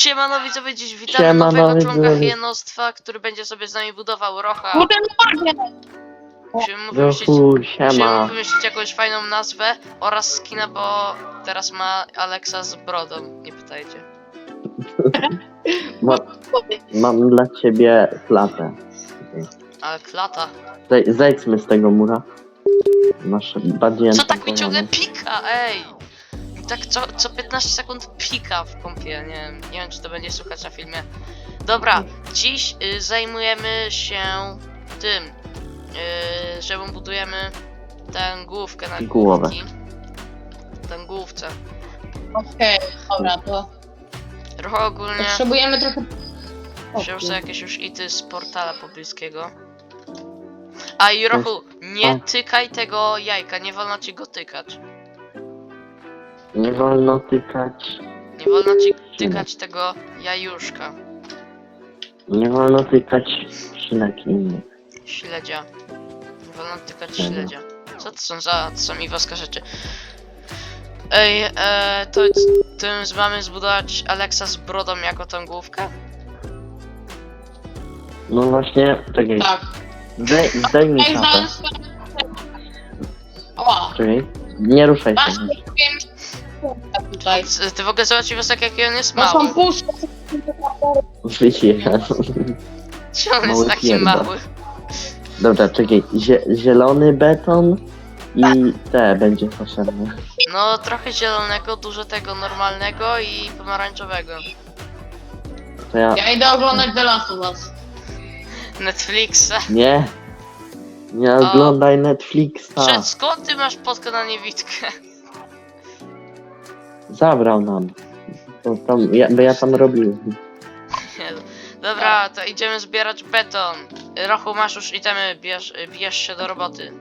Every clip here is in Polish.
Siemano widzowie, dziś witamy Siemano, nowego członka widzowie. hienostwa, który będzie sobie z nami budował Rocha. Guten Morgen! Musimy mu wymyślić, Ruchu, musimy siema. mu wymyślić jakąś fajną nazwę oraz skina, bo teraz ma Alexa z brodą, nie pytajcie. Ma, mam dla ciebie klatę. Ale klata. Zej, zejdźmy z tego mura. Masz bardziej Co tak mi ciągle pika, ej! Tak co, co 15 sekund pika w kąpie, nie wiem, nie wiem czy to będzie słychać na filmie. Dobra, dziś y, zajmujemy się tym, y, że budujemy tę główkę na Głowę. główki. Tę główce. Okej, dobra, to Trochę ogólnie potrzebujemy trochę... wziął sobie jakieś już ity z portala pobliskiego. A i Rochu, nie tykaj tego jajka, nie wolno ci go tykać. Nie wolno tykać. Nie wolno ci tykać tego jajuszka. Nie wolno tykać szynek innych. Śledzia. Nie wolno tykać Mhm. śledzia. Co to są za... to są iwaska rzeczy. Ej, e, to tym mamy zbudować Alexa z brodą jako tą główkę? No właśnie, czekaj. Tak. Zdej, zdejmij Ej, klatę. znalazłem... Czekaj. Nie ruszaj masz się. Tutaj. Ty w ogóle zobacz iwasek jaki on jest No mały. są puszki. Wyjście. Czy on jest mały taki pierdol. mały? Dobra, czekaj. Zie, zielony beton i te będzie potrzebne. No trochę zielonego, dużo tego normalnego i pomarańczowego. To ja... Ja idę oglądać The Last of Us. Netflixa. Nie. Nie oglądaj Netflixa. Przed skąd ty masz podkę na niewidkę? Zabrał nam. To tam, ja, bo ja tam robiłem. Dobra, to idziemy zbierać beton. Rochu, masz już itemy, bierz, bierz się do roboty.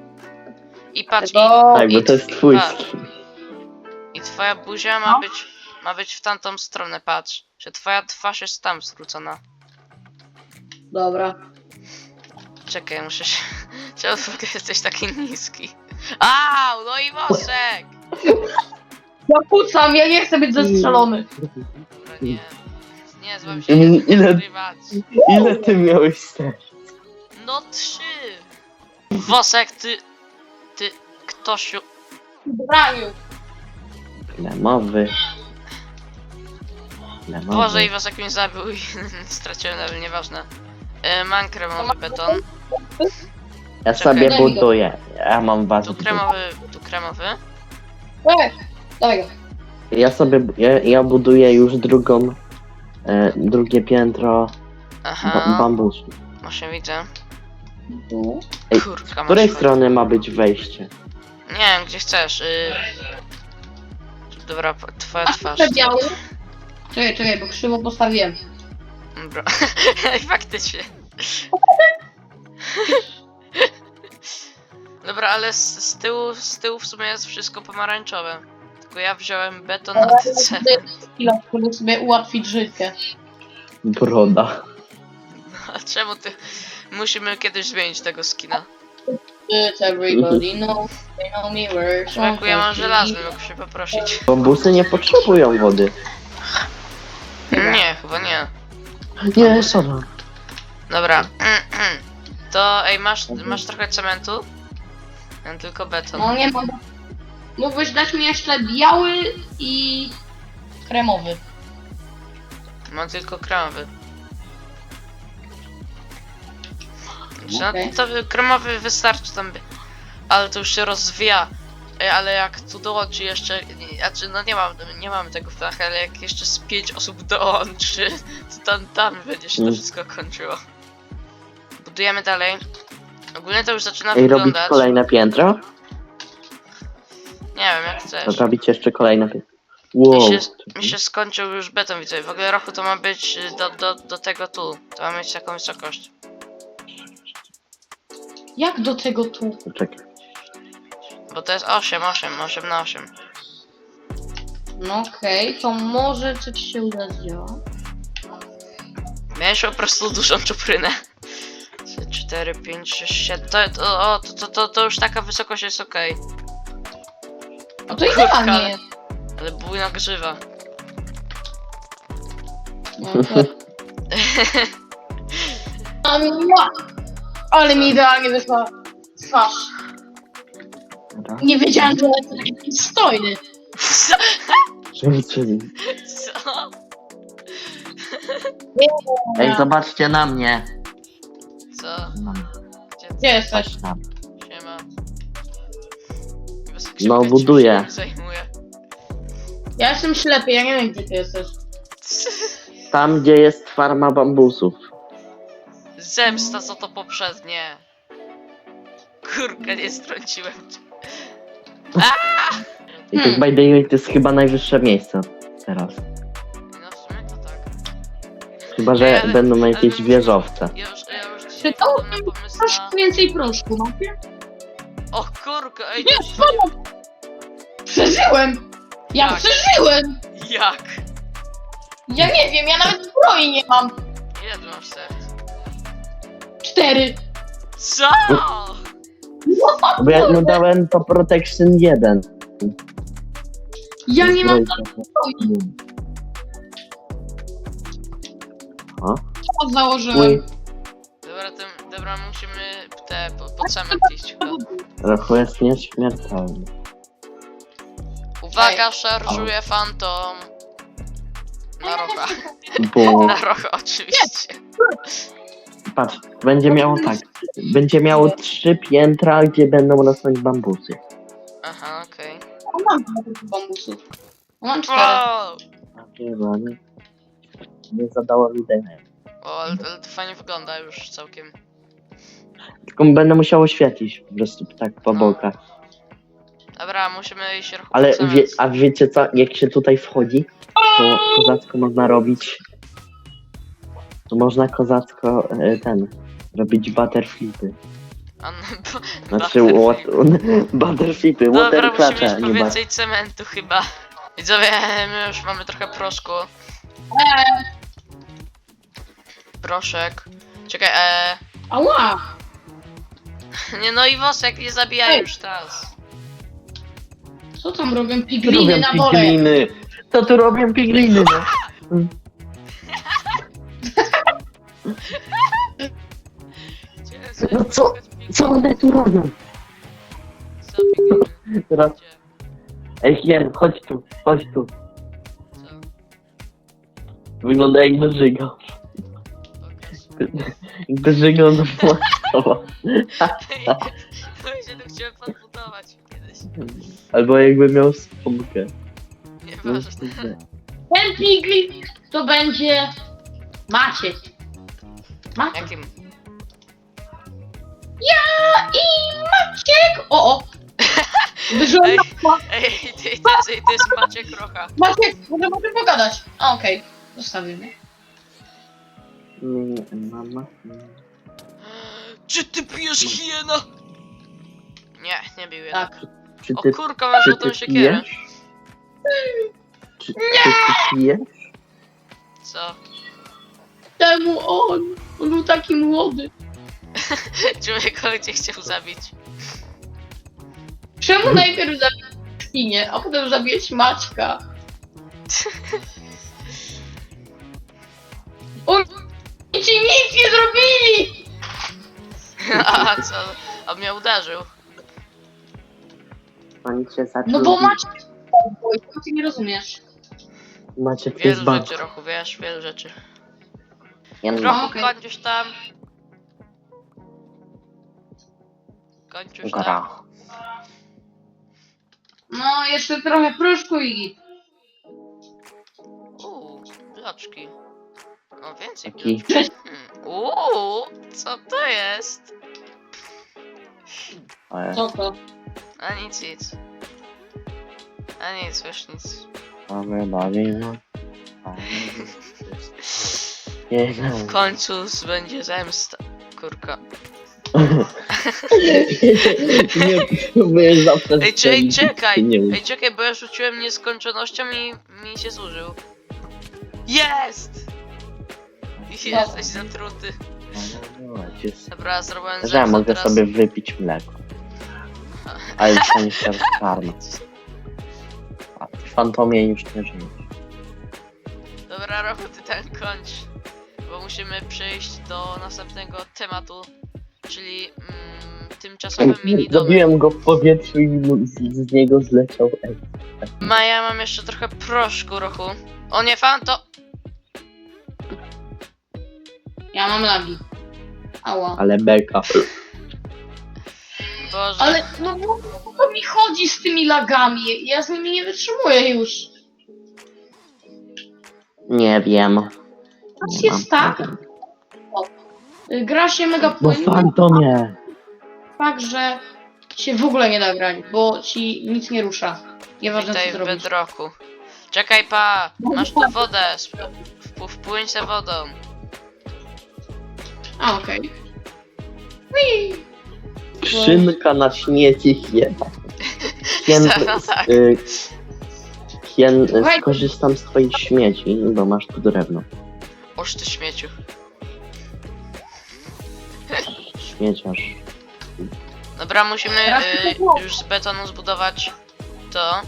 I patrz, i. Tak, bo to jest twój patrz. skin. i twoja buzia ma być, ma być w tamtą stronę, patrz. Że twoja twarz jest tam zwrócona. Dobra. Czekaj, muszę się... Czemu w ogóle jesteś taki niski? Au, no i mosek! Ja pucam, ja nie chcę być zestrzelony. Dobra, nie. Nie, złam się, Ile- nie ile-. Ile ty miałeś serc? No trzy! Wosek, ty... Ty... Ktosiu... Braniu. Lemowy. Lemowy. Boże, i Wosek mnie zabił i straciłem level, nieważne. E, mam kremowy beton. Ja Czekaj. sobie buduję. Ja mam was. Tu kremowy, tu kremowy. Dawaj go. Ja sobie. Ja, ja buduję już drugą. E, drugie piętro ba Aha, bambusu. właśnie widzę. Tu. Ej, Kurka, Z której masz- strony ma być wejście? Nie wiem, gdzie chcesz. Y... Dobra, p- twoja A twarz. te biały? Czekaj, czekaj, bo krzywo postawiłem. Dobra. Ej, faktycznie. Dobra, ale z, z tyłu, z tyłu w sumie jest wszystko pomarańczowe. Tylko ja wziąłem beton na ty cement. Chwila, żeby sobie ułatwić życie. Broda. A czemu ty... Musimy kiedyś zmienić tego skina. It's everybody knows, they know me ja mam żelazny, mógł się poprosić. Bambusy nie potrzebują wody. Nie, chyba nie. Nie, sama. Dobra. To, ej, masz, masz trochę cementu? Ja mam tylko beton. No nie mam. Mógłbyś dać mi jeszcze biały i kremowy. Mam tylko kremowy. Znaczy, Okej. no, to wy- kremowy wystarczy tam, by- ale to już się rozwija. Ej, ale jak tu dołączy jeszcze, nie- znaczy no nie mam, nie mamy tego w planach, ale jak jeszcze z pięć osób dołączy, to tam, tam będzie się to Mm. wszystko kończyło. Budujemy dalej. Ogólnie to już zaczyna Ej, robić wyglądać. kolejne piętro? Nie wiem, jak chcesz. Robić jeszcze kolejne. Wow. Mi się, mi się skończył już beton, widzę. W ogóle rochu to ma być y, do, do, do tego tu. To ma mieć taką wysokość. Jak do tego tu? Czekaj. Bo to jest 8, 8, 8 na 8. No okej, to może coś się uda zdziałać. Miałeś po prostu dużą czuprynę. 4, 5, 6, 7. To, to, o, to, to, to, to już taka wysokość jest ok. No to Kurka, idealnie jest. Ale bujna grzywa. No, to... A, mua! Ale mi idealnie wyszła twarz. Dobra. Nie wiedziałem, że jest taki przystojny. Co? Czyli, czyli. Co? Ej, zobaczcie na mnie. Co? No, Gdzie Gdzie jesteś? patrz tam. No, buduję. Zajmuję. Ja jestem ślepy, ja nie wiem gdzie ty jesteś. Tam, gdzie jest farma bambusów. Zemsta za to poprzednie. Kurka, nie strąciłem cię. I tak Hmm. by the way, to jest chyba najwyższe miejsce teraz. No w sumie to tak. Chyba, że ale- będą ale jakieś wieżowce. Ja już, ja już dzisiaj Czy to- wpadłem na pomysł na... Troszkę więcej proszku, macie? O kurka, ej, Nie, to się... Przeżyłem! Ja Jak? przeżyłem! Jak? Ja nie wiem, ja nawet zbroi nie mam. Ile tu masz serc? Cztery. Co? Bo ja mu dałem to Protection 1. Ja nie mam Zbroi. Co założyłem. mój Dobra, tym, dobra, musimy te po, po cement iść chyba. Rochu jest nieśmiertelny. Uwaga, szarżuje fantom. Na rocha. Bo Na rocha oczywiście. patrz, będzie miało tak. Będzie miało trzy piętra, gdzie będą rosnąć bambusy. Aha, okej. O, Mam bambusów. Mam cztery. Wow. Chyba nie, nie zadało mi. O, ale, ale to fajnie wygląda już całkiem. Tylko będę musiał oświetlić po prostu tak po No. bokach. Dobra, musimy iść rochu Ale wie, a wiecie co, jak się tutaj wchodzi, to kozacko można robić. To można kozacko e, ten robić butterflipy. No, Znaczy what, butterflipy, Dobra, water musimy clutche, mieć po nie ma. więcej cementu chyba. Widzowie, my już mamy trochę proszku. Proszek. Czekaj, eee... Ała! Nie no i wosek, nie zabijaj Ej. już teraz. Co tam robią pigliny na dole? pigliny. To tu robią pigliny, no. No co? Co one tu robią? Co pigliny? Teraz, Gdzie? ej Hien, chodź tu, chodź tu. Co? Wygląda jakby żygał. Żygał na płaszczowo. To mi się tu chciałem podbudować kiedyś. Albo jakby miał spółkę. Nieważne. Ten piglin to będzie Maciek. Maciek. Jakim? Ja i Maciek! O, o! Wyżyłem Ej. na Ej, ty, to jest, to jest Maciek Rocha. Maciek, może możemy pogadać. A, okej. Zostawimy. Mama. Czy ty pijesz hiena? Nie, nie bił jednak. Tak. Czy O ty, kurka, masz czy złotą ty siekierę. pijesz? Czy, czy ty pijesz? Co? Temu on. On był taki młody. Człowiek cię chciał zabić. Czemu najpierw zabić świnię, a potem zabić Maćka? Oni ci nic nie zrobili! A co? A mnie uderzył. Oni cię zaczął No bo bić. Maciek... Oj, ty nie rozumiesz. Macie to Wielu rzeczy, Rochu, wiesz, wielu rzeczy. Ja nie Rochu, okej. kończysz tam. Kończysz tam. Gra. No, jeszcze trochę proszku i... Uuu, bloczki. O, więcej Taki. Hmm. Uuu, co to jest? e, Co to? A nic, nic. A nic, wiesz, nic. Mamy bawimy. Nie W końcu z- będzie zemsta. Kurka. Nie, próbuję zawsze Ej, czy, ej, strzelić, czekaj! nie wiem. Ej, czekaj, bo ja rzuciłem nieskończonością i mi się zużył. Jest! Jesteś zatruty. Dobra, zrobiłem Że zemstę mogę teraz. sobie wypić mleko. Ale to nie się. A w fantomie już nie żyjesz. Dobra, ty ten kończ. Bo musimy przejść do następnego tematu, czyli mm, tymczasowy mini. Zabiłem go w powietrzu i mu- z, z niego zleciał. Ej, Maja, mam jeszcze trochę proszku, Rochu. O nie, fan, to... Ja mam lagi. Ała. ale beka. Boże. Ale no o co mi chodzi z tymi lagami? Ja z nimi nie wytrzymuję już. Nie wiem. Nie mam jest tak. pojęcia. Y, Gra się mega No płynnie, fantomie. tak, że się w ogóle nie da grać, bo ci nic nie rusza. Nieważne co Witaj w zrobisz. bedroku. Czekaj, pa! Masz tu wodę. sp- wp- Wpłyń se wodą. A, okej. Ui. Skrzynka na śmieci hien. Hien, No tak. y, hien, y, Słuchaj. skorzystam z twoich śmieci, bo masz tu drewno. Oż ty śmieciu. Śmieciarz. Dobra, musimy Teraz y, tylko było. już z betonu zbudować to. Y,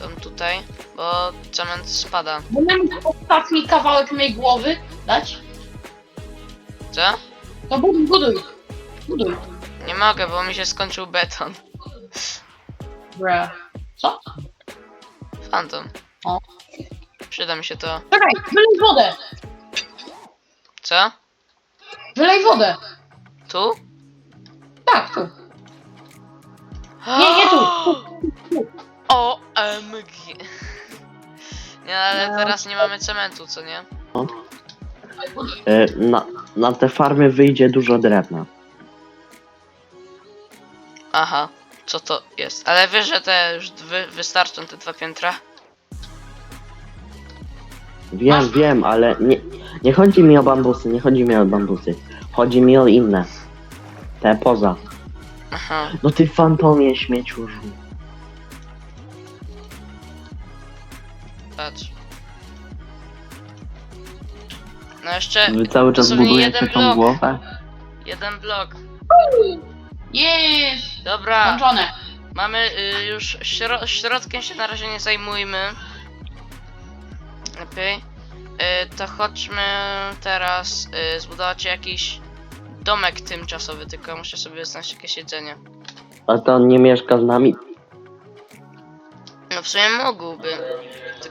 tam tutaj, bo cement spada. Możemy ostatni kawałek mojej głowy dać? Co? To buduj, buduj. Buduj. Nie mogę, bo mi się skończył beton. Bre. Co? Phantom. O. Przyda mi się to. Czekaj, wylej wodę. Co? Wylej wodę. Tu? Tak, tu. Nie, nie tu. O, MG. Nie, ale No. teraz nie mamy cementu, co nie? Y, na, na te farmy wyjdzie dużo drewna. Aha, co to jest? Ale wiesz, że te już wy, wystarczą te dwa piętra? Wiem, wiem, ale nie, nie chodzi mi o bambusy, nie chodzi mi o bambusy. Chodzi mi o inne. Te poza. Aha. No ty fantomie śmieciurzu. Patrz. No jeszcze Wy cały czas dosłownie budujecie jeden tą blok. głowę? jeden blok. Jest. Dobra, Kończone. mamy y, już śro środkiem się na razie nie zajmujmy. Lepiej. Y, to chodźmy teraz y, zbudować jakiś domek tymczasowy, tylko muszę sobie znaleźć jakieś jedzenie. A to on nie mieszka z nami? No w sumie mógłby.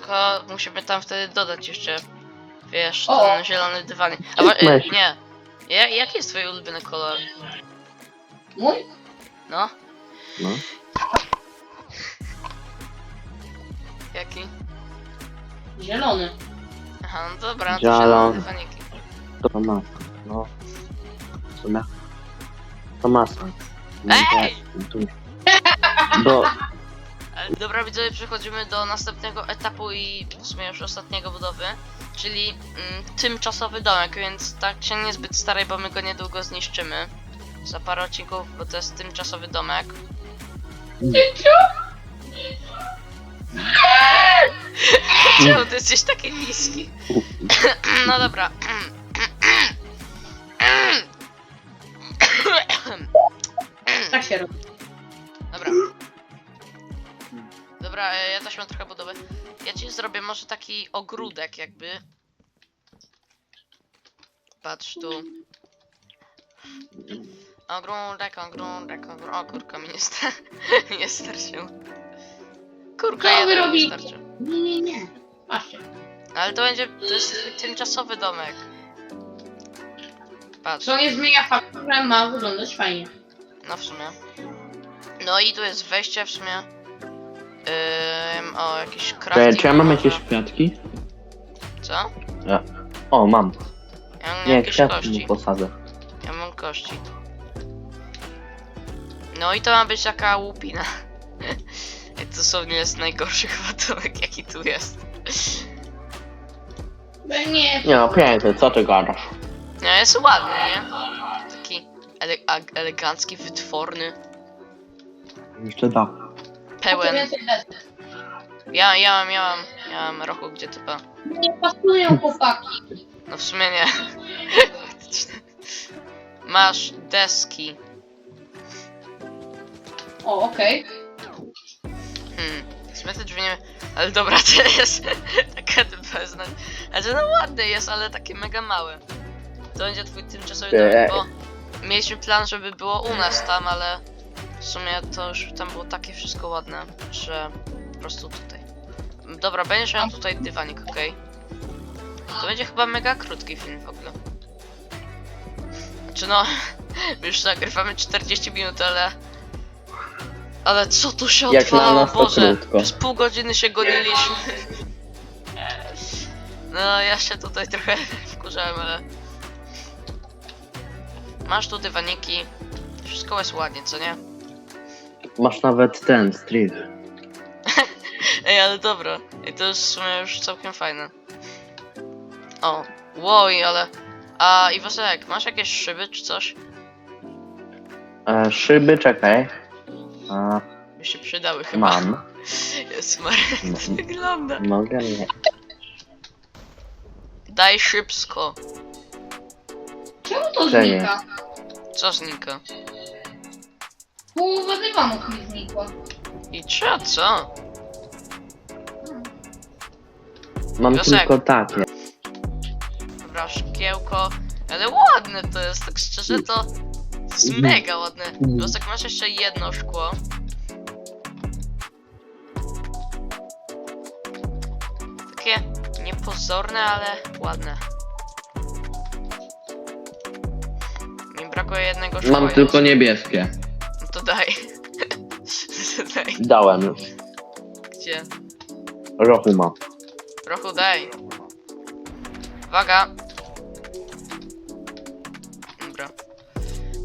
Tylko musimy tam wtedy dodać jeszcze. Wiesz, O! ten zielony dywanik. A wa- Weź. nie. Ja, jaki jest twój ulubiony kolor? Mój? No? No. Jaki? Zielony. Aha, no dobra, no to Zielony. dywaniki. To ma. No. W sumie. To ma sens. Ej! Tu. Bo dobra widzowie, przechodzimy do następnego etapu i w sumie już ostatniego budowy, czyli mm, tymczasowy domek, więc tak się niezbyt staraj, bo my go niedługo zniszczymy. Za parę odcinków, bo to jest tymczasowy domek. Czemu ty jesteś taki niski? No dobra. Tak się robi. Dobra, e, ja też mam trochę budowy. Ja ci zrobię może taki ogródek jakby. Patrz tu. Ogródek, ogródek, ogródek. O, kurka mi nie, sta nie. Kurka Co wy jeden mi robicie? starczy. Nie, nie, nie. Patrzcie. Ale to będzie, to jest tymczasowy domek. Patrz, Co nie zmienia faktu, że ma wyglądać fajnie. no w sumie. No i tu jest wejście w sumie. Ym, o, jakiś Czy, crafting. czy ja mam jakieś kwiatki? Co? O, mam. Ja mam Nie, jakieś kwiatki kości. mu posadzę. Ja mam kości. No i to ma być taka łupina. I to dosłownie jest najgorszy chwatonek jaki tu jest. No Nie, Nie no, piękny, co ty gadasz? No jest ładny, nie? Taki ele elegancki, wytworny, Jeszcze da. Pełen. Ja, ja mam, ja mam, ja mam rochu gdzie typa. Nie pasują chłopaki. No w sumie nie. Masz deski. O, okej. Hmm. My te drzwi nie... Ale dobra, to jest taka bezna... Znaczy no ładny jest, ale takie mega małe. To będzie twój tymczasowy domek, bo mieliśmy plan, żeby było u nas tam, ale w sumie to już tam było takie wszystko ładne, że po prostu tutaj. Dobra, będziesz miał tutaj dywanik, okej? To będzie chyba mega krótki film w ogóle. Znaczy no, już nagrywamy 40 minut, ale... Ale co tu się Jak na odwalało, nas to Boże! krótko. Przez pół godziny się goniliśmy. No, ja się tutaj trochę wkurzałem, ale... Masz tu dywaniki. Wszystko jest ładnie, co nie? Masz nawet ten strych. Ej, ale dobra. I to jest w sumie już całkiem fajne. O, łoj, ale... A, Iwasek, masz jakieś szyby czy coś? E, szyby, czekaj. A, By się przydały chyba. mam. Jest Marek, to wygląda. Mogę nie. Daj szybsko. Czemu to Czekaj. znika? Co znika? Połowa dywanów mi znikła. I co, co? Mam Wiosek. tylko takie. Dobra, szkiełko. Ale ładne to jest, tak szczerze to... To jest Mhm. mega ładne. Mhm. Wiosek, masz jeszcze jedno szkło. Takie niepozorne, ale ładne. Mi brakuje jednego szkła. Mam tylko niebieskie. To daj. daj. Dałem już. Gdzie? Rochu ma. Trochę daj. Uwaga. Dobra.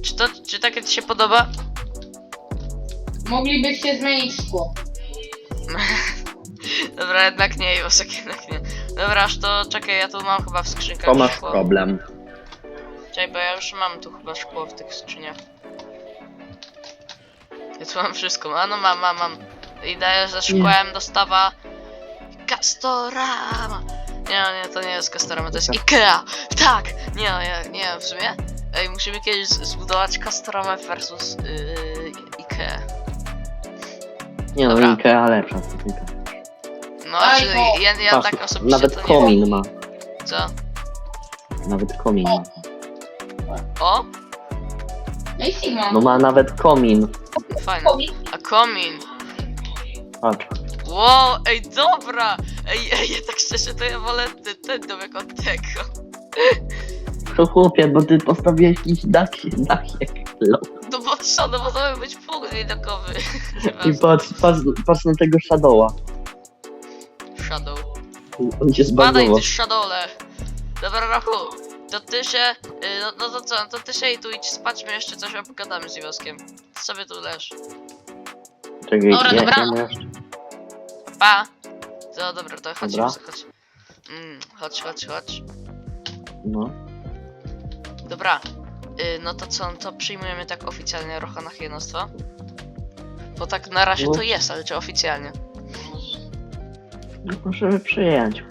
Czy to, czy takie ci się podoba? Moglibyście zmienić szkło. Dobra, jednak nie, Josek, jednak nie. Dobra, aż to czekaj, ja tu mam chyba w skrzynkach To masz szkło. problem. Czekaj, bo ja już mam tu chyba szkło w tych skrzyniach. Ja tu mam wszystko. A no mam, mam, mam. I daję ze szkłem dostawa Castorama. Nie, no nie, to nie jest Castorama, to jest Ikea. Tak! Nie, no, nie, nie, w sumie. Ej, musimy kiedyś zbudować Castorama versus yy, Ikea. Nie no, Dobra. Ikea lepsza. No, czy go. ja, ja Patrz, tak osobiście Nawet to nie komin ma. Co? Nawet komin ma. O? No i Sigma. No ma nawet komin. Fajne. A komin. Patrz. Wow, ej, dobra! Ej, ej, ja tak szczerze to ja wolę ten, ten domek od tego. To chłopie, bo ty postawiłeś jakiś dach, dach jak lo- No bo co, no bo to miał być punkt widokowy. I patrz, patrz, patrz na tego Shadowa. Shadow. On się Badaj zbagował. ty Shadowle. Dobra, Rachu, to ty się, y, no, no to co, to ty się i tu idź spać, my jeszcze coś opogadamy z Iwoskiem. Ty sobie tu leż. Czekaj, Dobra, ja, jeszcze... Pa! To dobra, to chodź, Dobra. Iwosek, chodź. Mm, chodź, chodź, chodź. No. Dobra, y, no to co, to przyjmujemy tak oficjalnie Rocha na hienostwo? Bo tak na razie No. to jest, ale czy oficjalnie? no możemy przyjąć.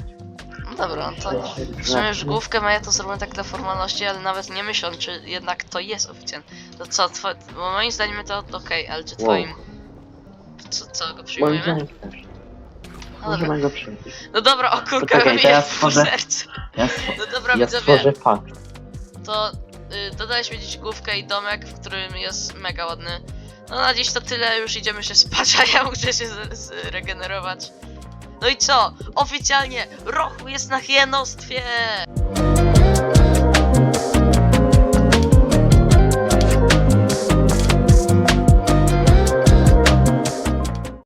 No dobra, no to w sumie już główkę ma ja to zrobię tak dla formalności, ale nawet nie myśląc, czy jednak to jest oficjalnie. To co, two, bo moim zdaniem to okej, ale czy twoim... Co, co, go Moim przyjmujemy? zdaniem też. No dobra, Możemy go przyjąć. no dobra, o kurka, Poczekaj, mi to ja jest w stworzę- sercu. Ja, No dobra, ja widzowie, stworzę fakt. to y, dodałeś mi dziś główkę i domek, w którym jest mega ładny. No na dziś to tyle, już idziemy się spać, a ja muszę się z- zregenerować. No i co? Oficjalnie Rochu jest na hienostwie!